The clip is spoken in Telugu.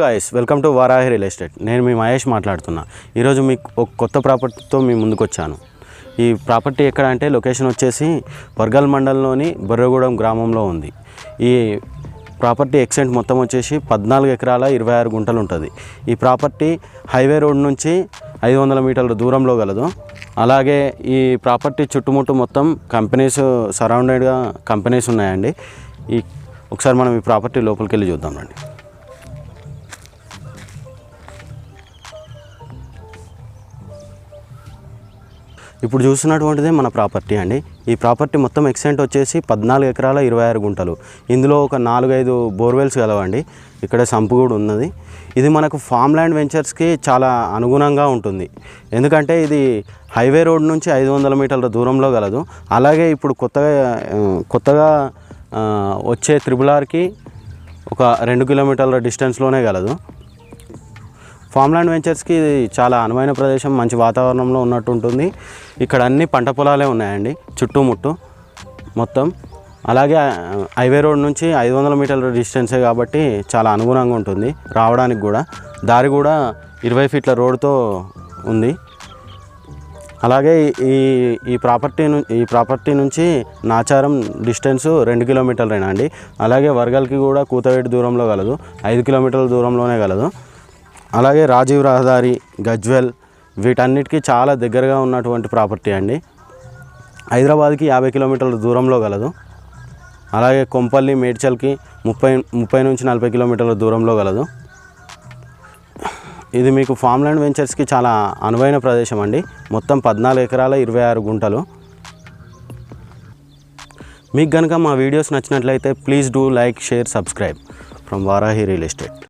Guys welcome to Varahi real estate నేను మీ మహేష్ మాట్లాడుతున్నా. ఈరోజు మీకు ఒక కొత్త ప్రాపర్టీతో మీ ముందుకు వచ్చాను ఈ ప్రాపర్టీ ఎక్కడ అంటే లొకేషన్ వచ్చేసి వర్గల్ మండలంలోని బొర్రగూడెం గ్రామంలో ఉంది. ఈ ప్రాపర్టీ ఎక్సెంట్ మొత్తం వచ్చేసి పద్నాలుగు ఎకరాల ఇరవై ఆరు గుంటలు ఉంటుంది. ఈ ప్రాపర్టీ హైవే రోడ్ నుంచి ఐదు వందల మీటర్ల దూరంలో గలదు. అలాగే ఈ ప్రాపర్టీ చుట్టుముట్టు మొత్తం కంపెనీస్ సరౌండెడ్గా కంపెనీస్ ఉన్నాయండి. ఈ ఒకసారి మనం ఈ ప్రాపర్టీ లోపలికి వెళ్ళి చూద్దాం రండి. ఇప్పుడు చూస్తున్నటువంటిదే మన ప్రాపర్టీ అండి. ఈ ప్రాపర్టీ మొత్తం ఎక్స్టెంట్ వచ్చేసి పద్నాలుగు ఎకరాల ఇరవై ఆరు గుంటలు. ఇందులో ఒక నాలుగైదు బోర్వెల్స్ కలవండి ఇక్కడ సంపు కూడా ఉన్నది. ఇది మనకు ఫామ్ ల్యాండ్ వెంచర్స్కి చాలా అనుగుణంగా ఉంటుంది. ఎందుకంటే ఇది హైవే రోడ్ నుంచి ఐదు వందల మీటర్ల దూరంలో గలదు. అలాగే ఇప్పుడు కొత్తగా కొత్తగా వచ్చే త్రిబుల్ ఆర్కి ఒక రెండు కిలోమీటర్ల డిస్టెన్స్లోనే గలదు. ఫామ్లాండ్ వెంచర్స్కి చాలా అనువైన ప్రదేశం మంచి వాతావరణంలో ఉన్నట్టు ఉంటుంది ఇక్కడ అన్ని పంట పొలాలే ఉన్నాయండి. చుట్టుముట్టు మొత్తం. అలాగే హైవే రోడ్ నుంచి ఐదు వందల మీటర్ల డిస్టెన్సే కాబట్టి చాలా అనుగుణంగా ఉంటుంది రావడానికి కూడా. దారి కూడా ఇరవై ఫీట్ల రోడ్తో ఉంది. అలాగే ఈ ఈ ప్రాపర్టీ ఈ ప్రాపర్టీ నుంచి నాచారం డిస్టెన్స్ రెండు కిలోమీటర్లేనా అండి. అలాగే వర్గల్కి కూడా కూతవేటి దూరంలో కలదు ఐదు కిలోమీటర్ల దూరంలోనే కలదు అలాగే రాజీవ్ రహదారి గజ్వెల్ వీటన్నిటికీ చాలా దగ్గరగా ఉన్నటువంటి ప్రాపర్టీ అండి. హైదరాబాద్కి యాభై కిలోమీటర్ల దూరంలో గలదు. అలాగే కొంపల్లి మేడ్చల్కి ముప్పై ముప్పై నుంచి నలభై కిలోమీటర్ల దూరంలో గలదు. ఇది మీకు ఫామ్ ల్యాండ్ వెంచర్స్కి చాలా అనువైన ప్రదేశం అండి. మొత్తం పద్నాలుగు ఎకరాల ఇరవై ఆరు గుంటలు. మీకు కనుక మా వీడియోస్ నచ్చినట్లయితే please do like share subscribe. From Varahi real estate.